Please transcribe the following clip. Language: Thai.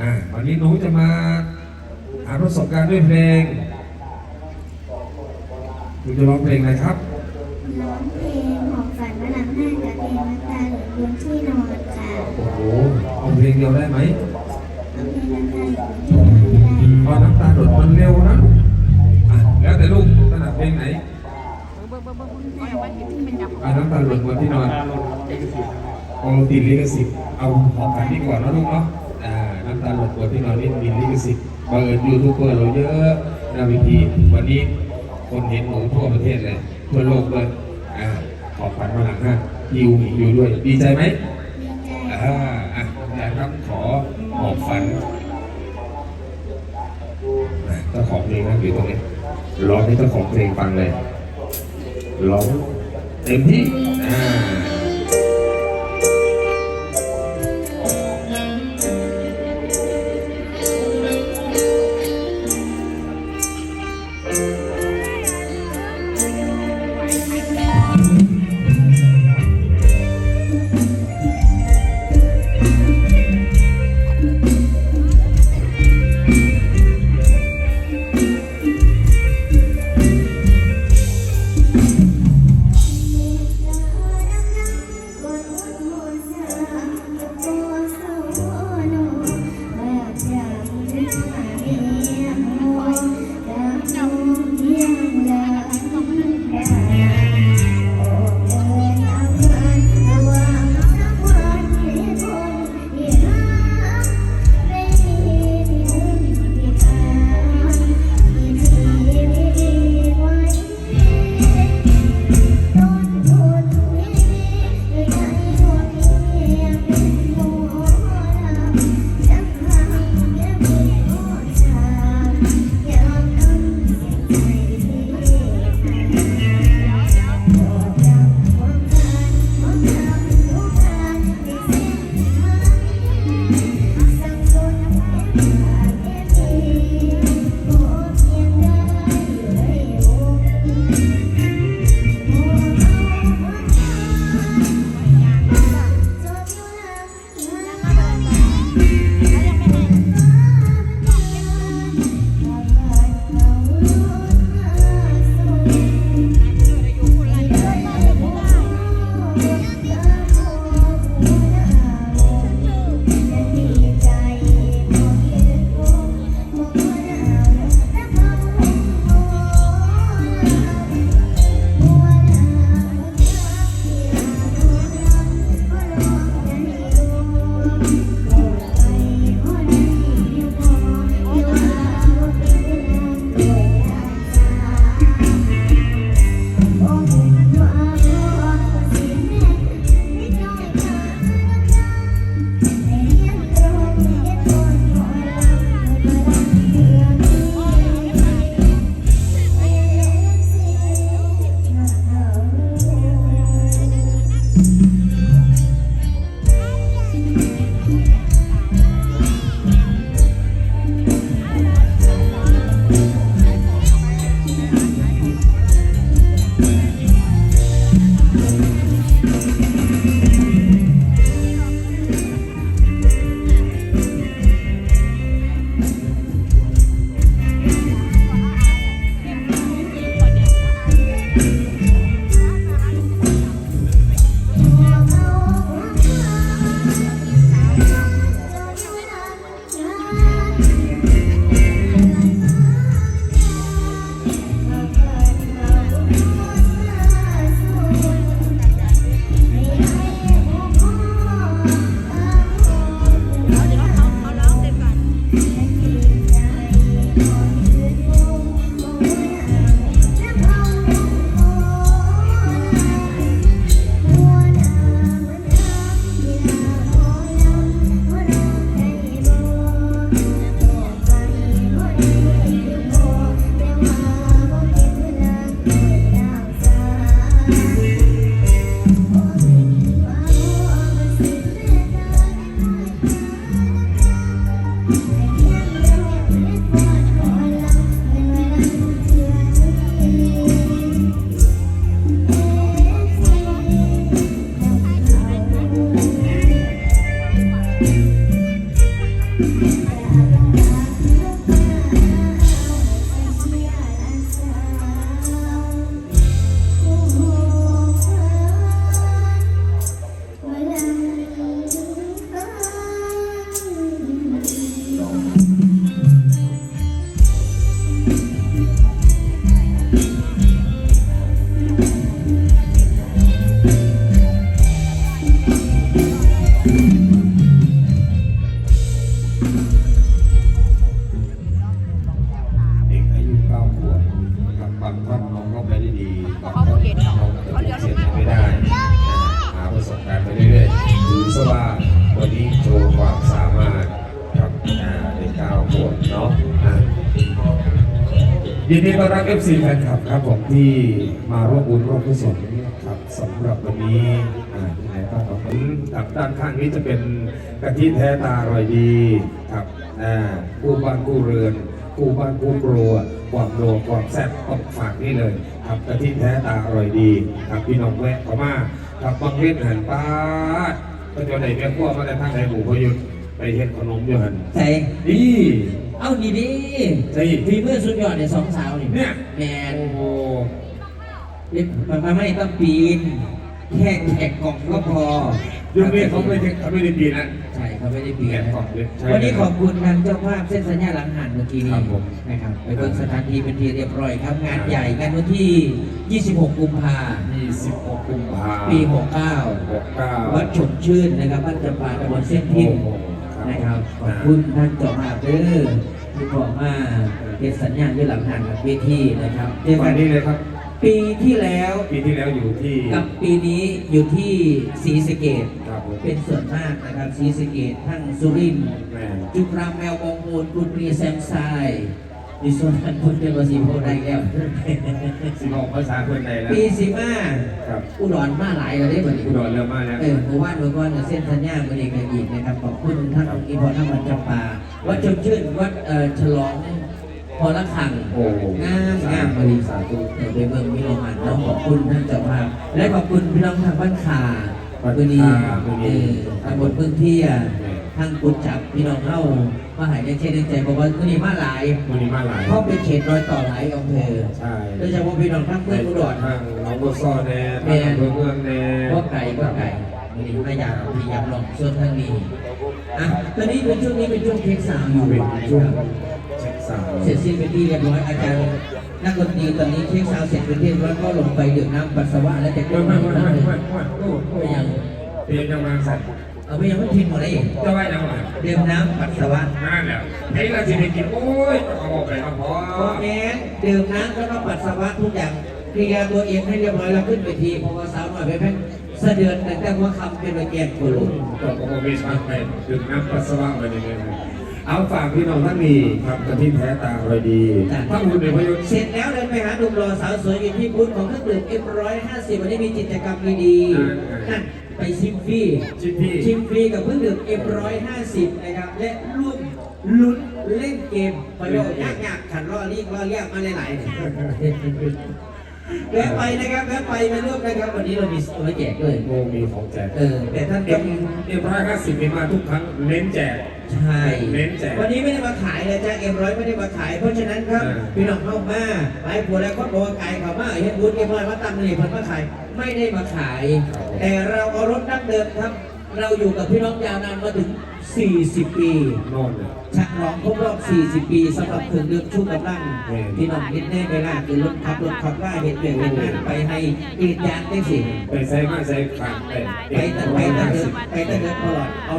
อ่าวันนี้หนูจะมาหาประสบการณ์ด้วยเพลงหนูจะร้องเพลงอะไรครับร้องเพลงหอบฝันมาหลังห้างกับเพลงน้ำตาเหลือบนที่นอนค่ะโอ้โหเอาเพลงเดียวได้ไหมเอาเพลงน้ำตาเหลือบนที่นอนก็ได้เพราะน้ำตาหลดมันเร็วนะอะแล้วแต่ลูกถนัดเพลงไหนอะน้ำตาหลดบนที่นอนเอาติดลิขสิทธิ์เอาของฝันดีกว่านะลูกเนาะ อ่าน้ำตาหลดที่นอนนี่มีลิขสิทธิ์บังเอิญยูทูบเบอร์เราเยอะหนาวิธีวันนี้คนเห็นหนูทั่วประเทศเลยทั่วโลกเลยอ่าขอบฝันมาหลังห้ายิวอยู่ด้วย ดีใจไหมอ่าอะยายครับขอหอบฝันเจ้าของเพลงนั่งอยู่ตรงนี้ร้องให้เจ้าของเพลงฟังเลยร้องเต็มที่อ่า นาะอะยินดีต้อนรับ FC แฟนคลับครับผมที่มาร่วมบุญร่วมกุศลครับสำหรับวันนี้อ่าที่ไหนบ้างครับผมทางด้านข้างนี้จะเป็นกะทิแท้ตาอร่อยดีครับอ่ากู้บ้านกู้เรือนกูบ้านกูกลัวความโลความแซ่บต้องฝากนี่เลยครับกะทิแท้ตาอร่อยดีครับพี่น้องแวะเข้ามาครับบางเล่นหันป้าดก็จะได้แม่ขั้วมาแต่ทางไหนหมูพยุทธไปเฮ็ดขนมอยู่หันใส่นี่ เอาดีดีใช่ฝีมือสุดยอดเนี่ยสองสาวนี่เนี่ยแมนโอ้โหนี่มันมันไม่ต้องปีน แค่แขกกล่องก็พอยุคนี้เขาไม่ได้เขาไม่ได้ปีนะใช่เขาไม่ได้ปีนแขกกล่องเลยใช่วันนี้ขอบคุณทางเจ้าภาพเส้นสัญญาหลังหันเมื่อกี้ครันี้บผมนะครับไปเบิ่งสถานที่เป็นที่เรียบร้อยครับงานใหญ่งานวันที่ 26 กุมภา26 กุมภาปี 69 69วัดชมชื่นนะครับบ้านจำปาตำบลเส้นทิมโอ้โหครับ นะครับขอบคุณท่านเจ้าภาพเด้อที่บอกมาเป็นสัญญาณด้วยหลังหันกับเวทีนะครับเจอวักันนนี้เลยครับ ปีที่แล้วปีที่แล้วอยู่ที่กับปีนี้อยู่ที่ศรีสะเกดครับผมเป็นส่วนมากนะครับศรีสะเกดทั้งสุรินทร์ แม่จุกรามแมวมงมูลกุลรีแซมไซ ในส่วนนั้นคุณเป็นภาษีโพได้แล้วสิบอกภาษาคนใดแล้วปีสีมาครับอุดรมาหลายแล้วได้บ่นี้อุดรเริ่มมาแล้วเออเมื่อวานเมื่อก่อนเส้นสัญญาบริการอีกนะครับขอบคุณท่านอีพอท่านวัดจำปาวัดชมชื่นวัดเอ่อฉลองพอละขังโอ้โหงามงามบริสาธุเดี๋ยวไปเบิ่งพี่น้องอันน้องขอบคุณท่านเจ้าภาพและขอบคุณพี่น้องทางบ้านขาวันนี้เออตำบลพื้นที่อะทางกุดจับพี่น้องเข้ามาหายในเช่นในใจบอกว่าวันนี้มาหลายวันนี้มาหลายเพราะเป็นเขตรอยต่อหลายอำเภอใช่โดยเฉพาะพี่น้องทั้งเมืองอุดรทางหน้องบัวซ้อแน่ทางอำเภอเมืองแน่ก็ไก่ก็ไก่วันนี้ไม่อยากพยายามลองส่วนทางนี้อะตอนนี้เป็นช่วงนี้เป็นช่วงเทคสามอยู่เป็นช่วงครับเช็คสาวเสร็จสิ้นเป็นที่เรียบร้อยอาจารย์นักดนตรีตอนนี้เช็คซาวด์เสร็จเป็นที่เรียบร้อยก็ลงไปดื่มน้ำปัสสาวะและจะไม่ไม่ไม่ไม่ไม่ไม่โอ้โหไปยังเปลี่ยนจังหวะสัตว์ เอาไปยังไม่ทิ้งหมดเลยจะว่าจังหวะดื่มน้ำปัสสาวะนั่นแหละไอ้เราจะไปกินโอ้ยเอาออกไปเอาพอพอแม้ดื่มน้ำแล้วก็ปัสสาวะทุกอย่างเคลียร์ตัวเองให้เรียบร้อยแล้วขึ้นไปทีเพราะว่าสาวหน่อยไปแพ่งสะเดือนแต่แต่ว่าคำเป็นระแกนโคโลก็ก็ไม่ชักไปดื่มน้ำปัสสาวะไปเลย เอาฝากพี่น้องท่านนี้ครับกระทิแท้ตาอร่อยดีถ้าคุณในพยุทธ์เสร็จแล้วเดินไปหาหนุ่มรอสาวสวยอยู่ที่บูธของเครื่องดื่ม F150 วันนี้มีกิจกรรมดีๆนั่นไปชิมฟรีชิปพี่ชิมฟรีกับเครื่องดื่ม F150 นะครับและร่วมลุ้นเล่นเกมประโยชน์ยากๆขันล่อเรียกล่อเรียกมาหลายๆ แวะไปนะครับแวะไปมาร่วมนะครับ วันนี้เรามีตัวแจกด้วย โมมีของแจกเออ แต่ท่านเอ็ต้อมงเอ็มร้อยห้าสิบมีมาทุกครั้งเน้นแจก ใช่เน้นแจกวันนี้ไม่ได้มาขายเลยจ้าเอ็มร้อยไม่ได้มาขาย เพราะฉะนั้นครับเออพี่น้องเข้ามาไปผัวแล้วก็บอกว่าไก่เขามาเห็นบุญเอ็มร้อยมาตั้งนี่เพิ่นมาขายไม่ได้มาขาย แต่เราเอารถดั้งเดิมครับ เราอยู่กับพี่น้องยาวนานมาถึง 40 ปีโน่นเลยฉลองครบรอบ 40 ปีสำหรับเครื่องดื่มชูกำลังเออพี่น้องคิดได้เวลาคือรถขับรถขับว่าเห็นเปลี่ยนเป็นงานไปให้กรีดยางได้สิไปใส่มาใส่ขาดไปไปแต่ไปแต่เดินไปแต่เดินตลอดเอา